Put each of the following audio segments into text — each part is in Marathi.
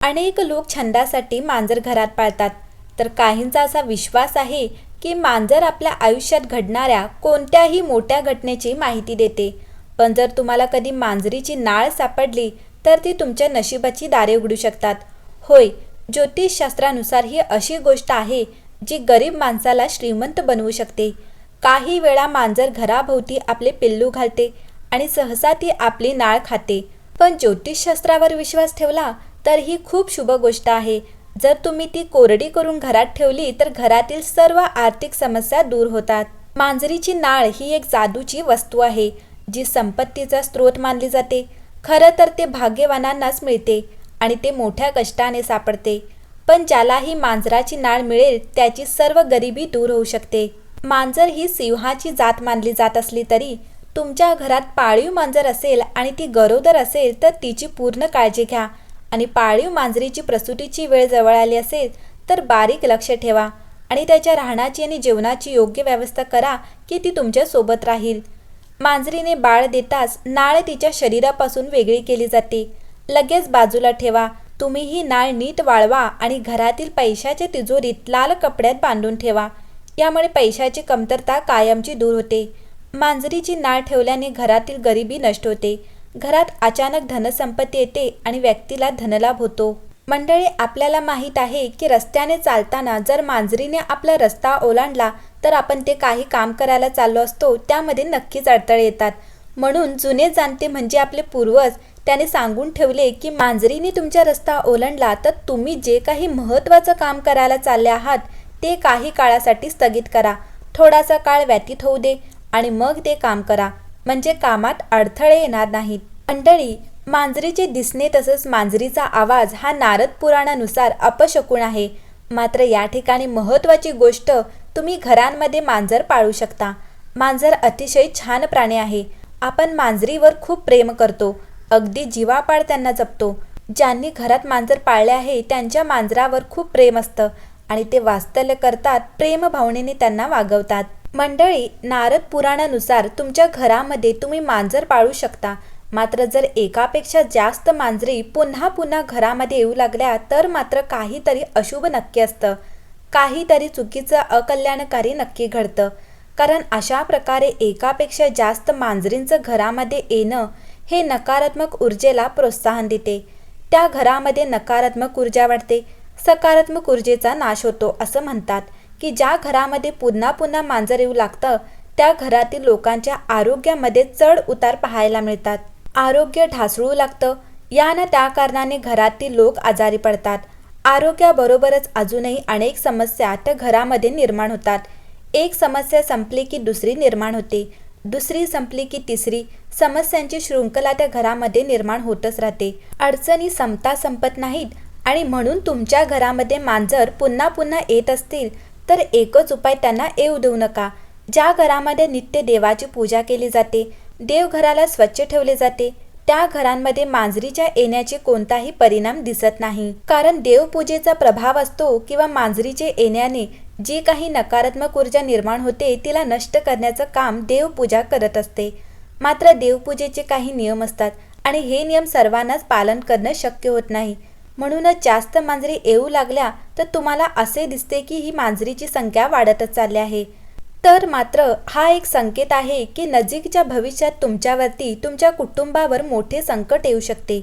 अनेक लोक छंदासाठी मांजर घरात पाळतात. तर काहींचा असा विश्वास आहे की मांजर आपल्या आयुष्यात घडणाऱ्या कोणत्याही मोठ्या घटनेची माहिती देते. पण जर तुम्हाला कधी मांजरीची नाळ सापडली तर ती तुमच्या नशिबाची दारे उघडू शकतात. होय ज्योतिषशास्त्रानुसार ही अशी गोष्ट आहे जी गरीब माणसाला श्रीमंत बनवू शकते. काही वेळा मांजर घराभोवती आपले पिल्लू घालते आणि सहसा ती आपली नाळ खाते. पण ज्योतिषशास्त्रावर विश्वास ठेवला तर ही खूप शुभ गोष्ट आहे. जर तुम्ही ती कोरडी करून घरात ठेवली तर घरातील सर्व आर्थिक समस्या दूर होतात. मांजरीची नाळ ही एक जादूची वस्तू आहे जी संपत्तीचा स्रोत मानली जाते. खरं तर ते भाग्यवानांनाच मिळते आणि ते मोठ्या कष्टाने सापडते. पण ज्यालाही मांजराची नाळ मिळेल त्याची सर्व गरिबी दूर होऊ शकते. मांजर ही सिंहाची जात मानली जात असली तरी तुमच्या घरात पाळीव मांजर असेल आणि ती गरोदर असेल तर तिची पूर्ण काळजी घ्या. आणि पाळीव मांजरीची प्रसूतीची वेळ जवळ आली असेल तर बारीक लक्ष ठेवा आणि त्याच्या राहण्याची आणि जेवणाची योग्य व्यवस्था करा की ती तुमच्यासोबत राहील. मांजरीने बाळ देताच नाळ तिच्या शरीरापासून वेगळी केली जाते. लगेच बाजूला ठेवा. तुम्ही ही नाळ नीट वाळवा आणि घरातील पैशाच्या तिजोरीत लाल कपड्यात बांधून ठेवा. यामुळे पैशाची कमतरता कायमची दूर होते. मांजरीची नाळ ठेवल्याने घरातील गरिबी नष्ट होते. घरात अचानक धनसंपत्ती येते आणि व्यक्तीला धनलाभ होतो. मंडळी आपल्याला माहीत आहे की रस्त्याने चालताना जर मांजरीने आपला रस्ता ओलांडला तर आपण ते काही काम करायला चाललो असतो त्यामध्ये नक्कीच अडथळे येतात. म्हणून जुने जाणते म्हणजे आपले पूर्वज त्याने सांगून ठेवले की मांजरीने तुमचा रस्ता ओलांडला तर तुम्ही जे काही महत्त्वाचं काम करायला चालले आहात ते काही काळासाठी स्थगित करा. थोडासा काळ व्यतीत होऊ दे आणि मग ते काम करा. म्हणजे कामात अडथळे येणार नाहीत. मंडळी मांजरीचे दिसणे तसंच मांजरीचा आवाज हा नारद पुराणानुसार अपशकुन आहे. मात्र या ठिकाणी महत्त्वाची गोष्ट तुम्ही घरांमध्ये मांजर पाळू शकता. मांजर अतिशय छान प्राणी आहे. आपण मांजरीवर खूप प्रेम करतो. अगदी जीवापाड त्यांना जपतो. ज्यांनी घरात मांजर पाळले आहे त्यांच्या मांजरावर खूप प्रेम असतं आणि ते वास्तल्य करतात प्रेमभावनेने त्यांना वागवतात. मंडळी नारद पुराणानुसार तुमच्या घरामध्ये तुम्ही मांजर पाळू शकता. मात्र जर एकापेक्षा जास्त मांजरी पुन्हा पुन्हा घरामध्ये येऊ लागल्या तर मात्र काहीतरी अशुभ नक्की असतं. काहीतरी चुकीचं अकल्याणकारी नक्की घडतं. कारण अशा प्रकारे एकापेक्षा जास्त मांजरींचं घरामध्ये येणं हे नकारात्मक ऊर्जेला प्रोत्साहन देते. त्या घरामध्ये नकारात्मक ऊर्जा वाढते. सकारात्मक ऊर्जेचा नाश होतो असं म्हणतात. की ज्या घरामध्ये पुन्हा पुन्हा मांजर येऊ लागतं त्या घरातील लोकांच्या आरोग्यामध्ये चढ उतार पाहायला मिळतात. आरोग्य ढासळू लागतं. यानं त्या कारणाने घरातील लोक आजारी पडतात. आरोग्याबरोबरच अजूनही अनेक समस्या त्या घरामध्ये निर्माण होतात. एक समस्या संपली की दुसरी निर्माण होते. दुसरी संपली की तिसरी. समस्यांची शृंखला त्या घरामध्ये निर्माण होतच राहते. अडचणी संपता संपत नाहीत आणि म्हणून तुमच्या घरामध्ये मांजर पुन्हा पुन्हा येत असतील तर एकच उपाय त्यांना येऊ देऊ नका. ज्या घरामध्ये नित्य देवाची पूजा केली जाते देवघराला स्वच्छ ठेवले जाते त्या घरांमध्ये मांजरीच्या येण्याचे कोणताही परिणाम दिसत नाही. कारण देवपूजेचा प्रभाव असतो किंवा मांजरीचे येण्याने जी काही नकारात्मक ऊर्जा निर्माण होते तिला नष्ट करण्याचं काम देवपूजा करत असते. मात्र देवपूजेचे काही नियम असतात आणि हे नियम सर्वांनाच पालन करणं शक्य होत नाही. म्हणूनच जास्त मांजरी येऊ लागल्या तर तुम्हाला असे दिसते की ही मांजरीची संख्या वाढतच चालली आहे. तर मात्र हा एक संकेत आहे की नजीकच्या भविष्यात तुमच्यावरती तुमच्या कुटुंबावर मोठे संकट येऊ शकते.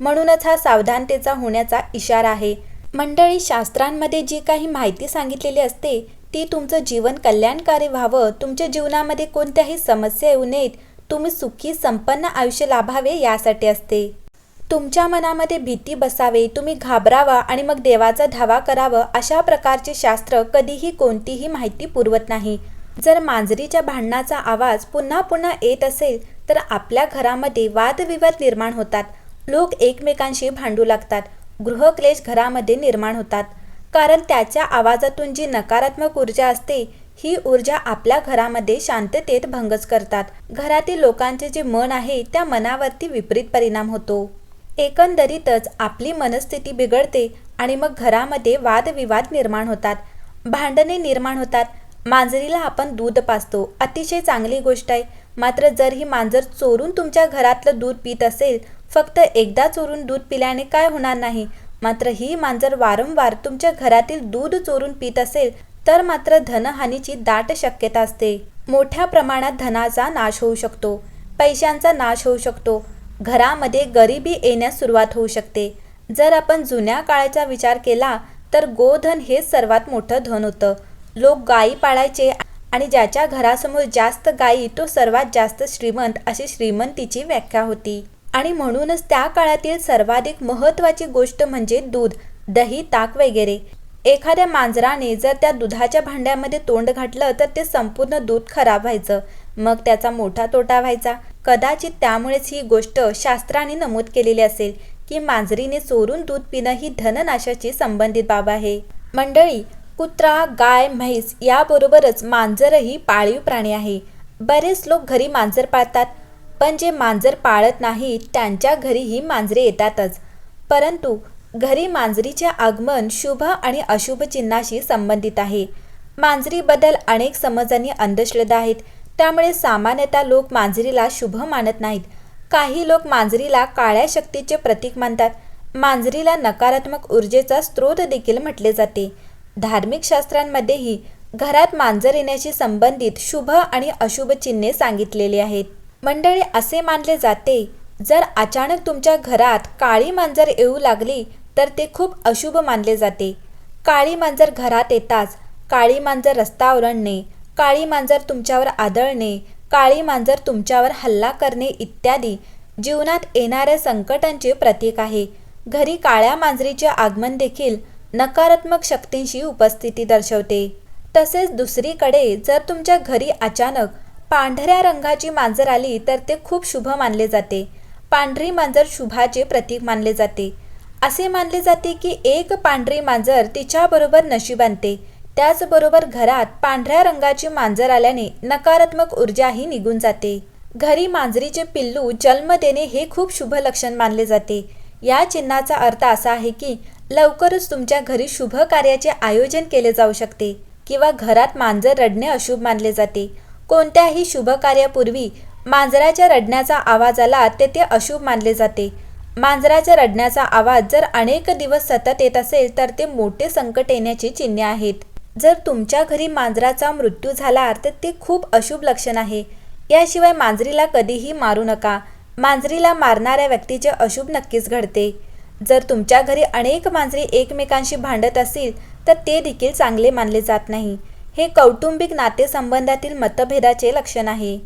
म्हणूनच हा सावधानतेचा होण्याचा इशारा आहे. मंडळी शास्त्रांमध्ये जी काही माहिती सांगितलेली असते ती तुमचं जीवन कल्याणकारी व्हावं तुमच्या जीवनामध्ये कोणत्याही समस्या येऊ नयेत तुम्ही सुखी संपन्न आयुष्य लाभावे यासाठी असते. तुमच्या मनामध्ये भीती बसावे तुम्ही घाबरावा आणि मग देवाचा धावा करावं अशा प्रकारचे शास्त्र कधीही कोणतीही माहिती पुरवत नाही. जर मांजरीच्या भांडणाचा आवाज पुन्हा पुन्हा येत असेल तर आपल्या घरामध्ये वादविवाद निर्माण होतात. लोक एकमेकांशी भांडू लागतात. गृहक्लेश घरामध्ये निर्माण होतात. कारण त्याच्या आवाजातून जी नकारात्मक ऊर्जा असते ही ऊर्जा आपल्या घरामध्ये शांततेत भंगच करतात. घरातील लोकांचे जे मन आहे त्या मनावरती विपरीत परिणाम होतो. एकंदरीतच आपली मनस्थिती बिघडते आणि मग घरामध्ये वादविवाद निर्माण होतात. भांडणे निर्माण होतात. मांजरीला आपण दूध पाजतो. अतिशय चांगली गोष्ट आहे. मात्र जर ही मांजर चोरून तुमच्या घरातलं दूध पित असेल फक्त एकदा चोरून दूध पिल्याने काय होणार नाही? मात्र ही मांजर वारंवार तुमच्या घरातील दूध चोरून पित असेल तर मात्र धनहानीची दाट शक्यता असते. मोठ्या प्रमाणात धनाचा नाश होऊ शकतो. पैशांचा नाश होऊ शकतो. घरामध्ये गरिबी येण्यास सुरुवात होऊ शकते. जर आपण जुन्या काळाचा विचार केला तर गोधन हेच सर्वात मोठं धन होतं. लोक गायी पाळायचे आणि ज्याच्या घरासमोर जास्त गायी तो सर्वात जास्त श्रीमंत अशी श्रीमंतीची व्याख्या होती. आणि म्हणूनच त्या काळातील सर्वाधिक महत्त्वाची गोष्ट म्हणजे दूध दही ताक वगैरे. एखाद्या मांजराने जर त्या दुधाच्या भांड्यामध्ये तोंड घातलं तर ते संपूर्ण दूध खराब व्हायचं. मग त्याचा मोठा तोटा व्हायचा. कदाचित त्यामुळेच ही गोष्ट शास्त्राने नमूद केलेली असेल की मांजरीने चोरून दूध पिणं ही धननाशाची संबंधित बाब आहे. मंडळी कुत्रा गाय म्हैस याबरोबरच मांजरही पाळीव प्राणी आहे. बरेच लोक घरी मांजर पाळतात पण जे मांजर पाळत नाही त्यांच्या घरीही मांजरे येतातच. परंतु घरी मांजरीचे आगमन शुभ आणि अशुभ चिन्हाशी संबंधित आहे. मांजरीबद्दल अनेक समज आणि अंधश्रद्धा आहेत. त्यामुळे सामान्यतः लोक मांजरीला शुभ मानत नाहीत. काही लोक मांजरीला काळ्या शक्तीचे प्रतीक मानतात. मांजरीला नकारात्मक ऊर्जेचा स्रोत देखील म्हटले जाते. धार्मिक शास्त्रांमध्येही घरात मांजर येण्याशी संबंधित शुभ आणि अशुभ चिन्हे सांगितलेली आहेत. मंडळी असे मानले जाते जर अचानक तुमच्या घरात काळी मांजर येऊ लागली तर ते खूप अशुभ मानले जाते. काळी मांजर घरात येताच काळी मांजर रस्ता ओरडणे काळी मांजर तुमच्यावर आदळणे काळी मांजर तुमच्यावर हल्ला करणे इत्यादी जीवनात येणाऱ्या संकटांचे प्रतीक आहे. घरी काळ्या मांजरीचे आगमन देखील नकारात्मक शक्तींशी उपस्थिती दर्शवते. तसेच दुसरीकडे जर तुमच्या घरी अचानक पांढऱ्या रंगाची मांजर आली तर ते खूप शुभ मानले जाते. पांढरी मांजर शुभाचे प्रतीक मानले जाते. असे मानले जाते की एक पांढरी मांजर तिच्याबरोबर नशीब आणते. त्याचबरोबर घरात पांढऱ्या रंगाची मांजर आल्याने नकारात्मक ऊर्जाही निघून जाते. घरी मांजरीचे पिल्लू जन्म देणे हे खूप शुभ लक्षण मानले जाते. या चिन्हाचा अर्थ असा आहे की लवकरच तुमच्या घरी शुभ कार्याचे आयोजन केले जाऊ शकते किंवा घरात मांजर रडणे अशुभ मानले जाते. कोणत्याही शुभ कार्यापूर्वी मांजराच्या रडण्याचा आवाज आला ते ते अशुभ मानले जाते. मांजराच्या रडण्याचा आवाज जर अनेक दिवस सतत येत असेल तर ते मोठे संकट येण्याची चिन्हे आहेत. जर तुमच्या घरी मांजराचा मृत्यू झाला तर ते खूप अशुभ लक्षण आहे. याशिवाय मांजरीला कधीही मारू नका. मांजरीला मारणाऱ्या व्यक्तीचे अशुभ नक्कीच घडते. जर तुमच्या घरी अनेक मांजरी एकमेकांशी भांडत असतील तर ते देखील चांगले मानले जात नाही. हे कौटुंबिक नातेसंबंधातील मतभेदाचे लक्षण आहे.